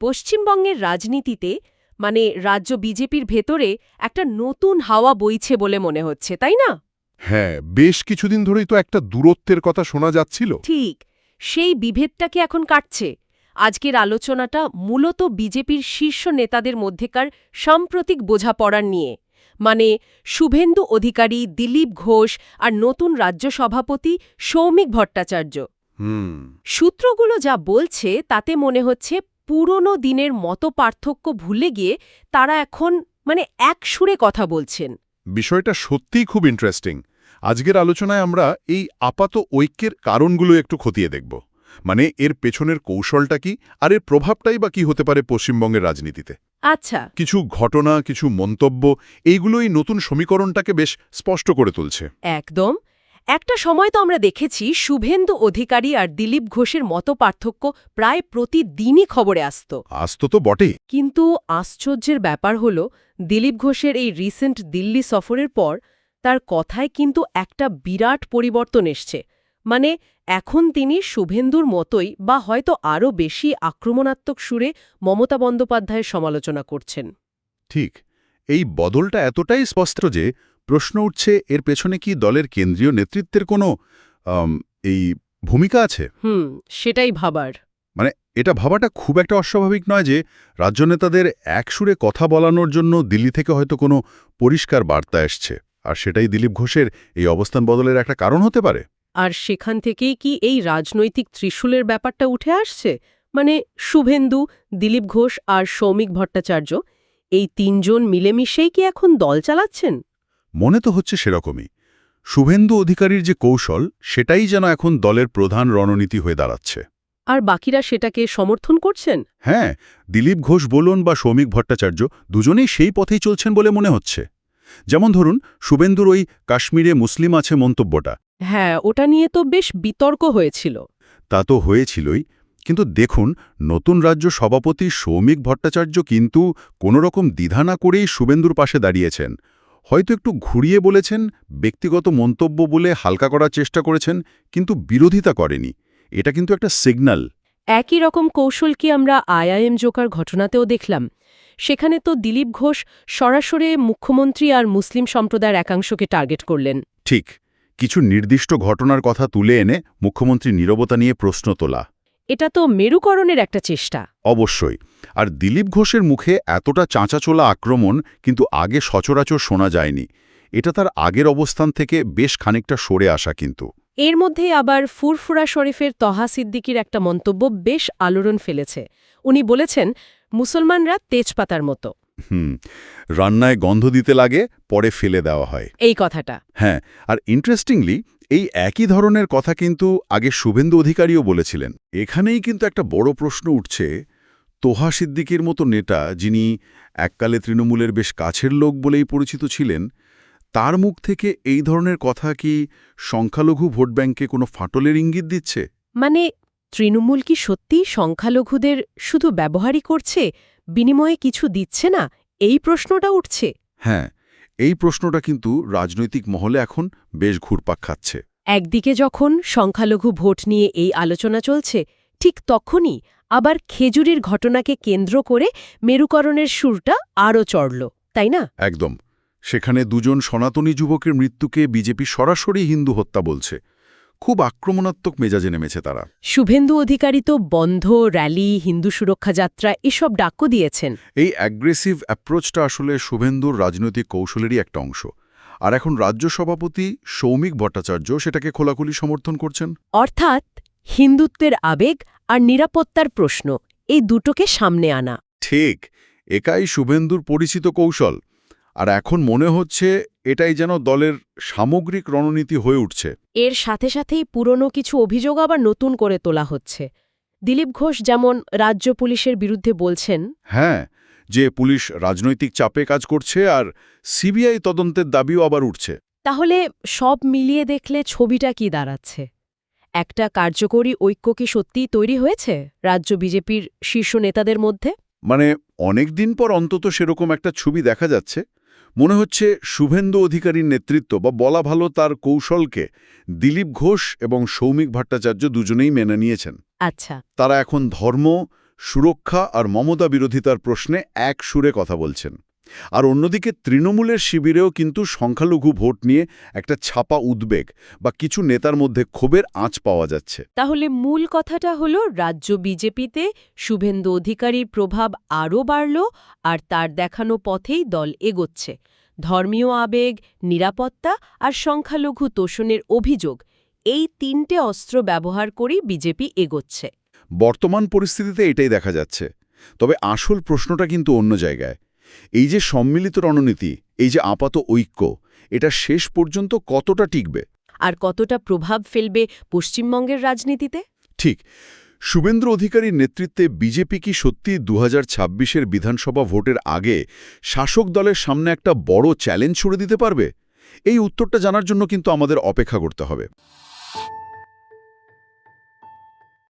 পশ্চিমবঙ্গের রাজনীতিতে মানে রাজ্য বিজেপির ভেতরে একটা নতুন হাওয়া বইছে বলে মনে হচ্ছে তাই না? হ্যাঁ বেশ কিছুদিন ধরেই তো একটা দূরত্বের কথা শোনা যাচ্ছিল। ঠিক সেই বিভেদটাকে এখন কাটছে? আজকের আলোচনাটা মূলত বিজেপির শীর্ষ নেতাদের মধ্যেকার সাম্প্রতিক বোঝাপড়ার নিয়ে। মানে শুভেন্দু অধিকারী দিলীপ ঘোষ আর নতুন রাজ্য সভাপতি সৌমিক ভট্টাচার্য। সূত্রগুলো যা বলছে তাতে মনে হচ্ছে পুরনো দিনের মতো পার্থক্য ভুলে গিয়ে তারা এখন মানে এক সুরে কথা বলছেন। বিষয়টা সত্যিই খুব ইন্টারেস্টিং আজকের আলোচনায় আমরা এই আপাত ঐক্যের কারণগুলো একটু খতিয়ে দেখব। মানে এর পেছনের কৌশলটা কি আর এর প্রভাবটাই বা কি হতে পারে পশ্চিমবঙ্গের রাজনীতিতে। আচ্ছা। কিছু ঘটনা কিছু মন্তব্য এইগুলোই নতুন সমীকরণটাকে বেশ স্পষ্ট করে তুলছে। একদম। একটা সময় তো আমরা দেখেছি শুভেন্দু অধিকারী আর দিলীপ ঘোষের মতো পার্থক্য প্রায় প্রতিদিনই খবরে আসত। আস্ত তো বটেই। কিন্তু আশ্চর্যের ব্যাপার হল দিলীপ ঘোষের এই রিসেন্ট দিল্লি সফরের পর তার কথায় কিন্তু একটা বিরাট পরিবর্তন এসছে। মানে এখন তিনি শুভেন্দুর মতোই বা হয়তো আরও বেশি আক্রমণাত্মক সুরে মমতা বন্দ্যোপাধ্যায়ের সমালোচনা করছেন। ঠিক এই বদলটা এতটাই স্পষ্ট যে প্রশ্ন উঠছে এর পেছনে কি দলের কেন্দ্রীয় নেতৃত্বের কোনো এই ভূমিকা আছে? হুম সেটাই ভাবার। মানে এটা ভাবাটা খুব একটা অস্বাভাবিক নয় যে রাজ্য নেতাদের একসুরে কথা বলানোর জন্য দিল্লি থেকে হয়তো কোনো পরিষ্কার বার্তা এসছে। আর সেটাই দিলীপ ঘোষের এই অবস্থান বদলের একটা কারণ হতে পারে। আর সেখান থেকেই কি এই রাজনৈতিক ত্রিশূলের ব্যাপারটা উঠে আসছে? মানে শুভেন্দু দিলীপ ঘোষ আর সৌমিক ভট্টাচার্য এই তিনজন মিলেমিশেই কি এখন দল চালাচ্ছেন? মনে তো হচ্ছে সেরকমই। শুভেন্দু অধিকারীর যে কৌশল সেটাই যেন এখন দলের প্রধান রণনীতি হয়ে দাঁড়াচ্ছে। আর বাকিরা সেটাকে সমর্থন করছেন? হ্যাঁ দিলীপ ঘোষ বলুন বা সৌমিক ভট্টাচার্য দুজনেই সেই পথেই চলছেন বলে মনে হচ্ছে। যেমন ধরুন শুভেন্দুর ওই কাশ্মীরে মুসলিম আছে মন্তব্যটা। হ্যাঁ ওটা নিয়ে তো বেশ বিতর্ক হয়েছিল। তা তো হয়েছিলই কিন্তু দেখুন নতুন রাজ্য সভাপতি সৌমিক ভট্টাচার্য কিন্তু কোনোরকম দ্বিধা না করেই শুভেন্দুর পাশে দাঁড়িয়েছেন। হয়তো একটু ঘুরিয়ে বলেছেন ব্যক্তিগত মন্তব্য বলে হালকা করার চেষ্টা করেছেন কিন্তু বিরোধিতা করেনি। এটা কিন্তু একটা সিগন্যাল। একই রকম কৌশল কি আমরা আইআইএম জোকার ঘটনাতেও দেখলাম? সেখানে তো দিলীপ ঘোষ সরাসরি মুখ্যমন্ত্রী আর মুসলিম সম্প্রদায়ের একাংশকে টার্গেট করলেন। ঠিক। কিছু নির্দিষ্ট ঘটনার কথা তুলে এনে মুখ্যমন্ত্রী নীরবতা নিয়ে প্রশ্ন তোলা। এটা তো মেরুকরণের একটা চেষ্টা। অবশ্যই। আর দিলীপ ঘোষের মুখে এতটা চাঁচাচোলা আক্রমণ কিন্তু আগে সচরাচর শোনা যায়নি। এটা তার আগের অবস্থান থেকে বেশ খানিকটা সরে আসা কিন্তু। এর মধ্যেই আবার ফুরফুরা শরীফের তহা সিদ্দিকির একটা মন্তব্য বেশ আলোড়ন ফেলেছে। উনি বলেছেন মুসলমানরা তেজপাতার মতো। হুম রান্নায় গন্ধ দিতে লাগে পরে ফেলে দেওয়া হয়। এই কথাটা। হ্যাঁ আর ইন্টারেস্টিংলি এই একই ধরনের কথা কিন্তু আগে শুভেন্দু অধিকারীও বলেছিলেন। এখানেই কিন্তু একটা বড় প্রশ্ন উঠছে তোহা সিদ্দিকির মতো নেতা যিনি এককালে তৃণমূলের বেশ কাছের লোক বলেই পরিচিত ছিলেন তার মুখ থেকে এই ধরনের কথা কি সংখ্যালঘু ভোট ব্যাংকে কোনো ফাটলের ইঙ্গিত দিচ্ছে? মানে তৃণমূল কি সত্যিই সংখ্যালঘুদের শুধু ব্যবহারই করছে বিনিময়ে কিছু দিচ্ছে না? এই প্রশ্নটা উঠছে। হ্যাঁ এই প্রশ্নটা কিন্তু রাজনৈতিক মহলে এখন বেশ ঘুরপাক খাচ্ছে। একদিকে যখন সংখ্যালঘু ভোট নিয়ে এই আলোচনা চলছে ঠিক তখনই আবার খেজুরির ঘটনাকে কেন্দ্র করে মেরুকরণের সুরটা আরও চড়ল তাই না? একদম। সেখানে দুজন সনাতনী যুবকের মৃত্যুকে বিজেপি সরাসরি হিন্দু হত্যা বলছে। খুব আক্রমণাত্মক মেজাজে নেমেছে তারা। শুভেন্দু অধিকারী তো বন্ধ র্যালি হিন্দু সুরক্ষা যাত্রা এসব ডাকও দিয়েছেন। এই অ্যাগ্রেসিভ অ্যাপ্রোচটা আসলে শুভেন্দুর রাজনৈতিক কৌশলেরই একটা অংশ। আর এখন রাজ্য সভাপতি সৌমিক ভট্টাচার্য সেটাকে খোলাখুলি সমর্থন করছেন। অর্থাৎ হিন্দুত্বের আবেগ আর নিরাপত্তার প্রশ্ন এই দুটোকে সামনে আনা। ঠিক একাই শুভেন্দুর পরিচিত কৌশল। আর এখন মনে হচ্ছে এটাই যেন দলের সামগ্রিক রণনীতি হয়ে উঠছে। এর সাথে সাথেই পুরনো কিছু অভিযোগ আবার নতুন করে তোলা হচ্ছে। দিলীপ ঘোষ যেমন রাজ্য পুলিশের বিরুদ্ধে বলছেন হ্যাঁ যে পুলিশ রাজনৈতিক চাপে কাজ করছে আর সিবিআই তদন্তের দাবিও আবার উঠছে। তাহলে সব মিলিয়ে দেখলে ছবিটা কি দাঁড়াচ্ছে? একটা কার্যকরী ঐক্য কি সত্যিই তৈরি হয়েছে রাজ্য বিজেপির শীর্ষ নেতাদের মধ্যে? মানে অনেক দিন পর অন্তত সেরকম একটা ছবি দেখা যাচ্ছে। মনে হচ্ছে শুভেন্দু অধিকারীর নেতৃত্ব বা বলা ভালো তার কৌশলকে দিলীপ ঘোষ এবং সৌমিক ভট্টাচার্য দুজনেই মেনে নিয়েছেন। আচ্ছা। তারা এখন ধর্ম সুরক্ষা আর মমতা বিরোধিতার প্রশ্নে এক সুরে কথা বলছেন। আর অন্যদিকে তৃণমূলের শিবিরেও কিন্তু সংখ্যালঘু ভোট নিয়ে একটা ছাপা উদ্বেগ বা কিছু নেতার মধ্যে ক্ষোভের আঁচ পাওয়া যাচ্ছে। তাহলে মূল কথাটা হলো রাজ্য বিজেপিতে শুভেন্দু অধিকারীর প্রভাব আরও বাড়ল আর তার দেখানো পথেই দল এগোচ্ছে। ধর্মীয় আবেগ নিরাপত্তা আর সংখ্যালঘু তোষণের অভিযোগ এই তিনটে অস্ত্র ব্যবহার করেই বিজেপি এগোচ্ছে। বর্তমান পরিস্থিতিতে এটাই দেখা যাচ্ছে। তবে আসল প্রশ্নটা কিন্তু অন্য জায়গায়। এই যে সম্মিলিত রণনীতি এই যে আপাত ঐক্য এটা শেষ পর্যন্ত কতটা টিকবে? আর কতটা প্রভাব ফেলবে পশ্চিমবঙ্গের রাজনীতিতে? ঠিক। শুভেন্দ্র অধিকারীর নেতৃত্বে বিজেপি কি সত্যি দু হাজার বিধানসভা ভোটের আগে শাসক দলের সামনে একটা বড় চ্যালেঞ্জ ছুড়ে দিতে পারবে? এই উত্তরটা জানার জন্য কিন্তু আমাদের অপেক্ষা করতে হবে।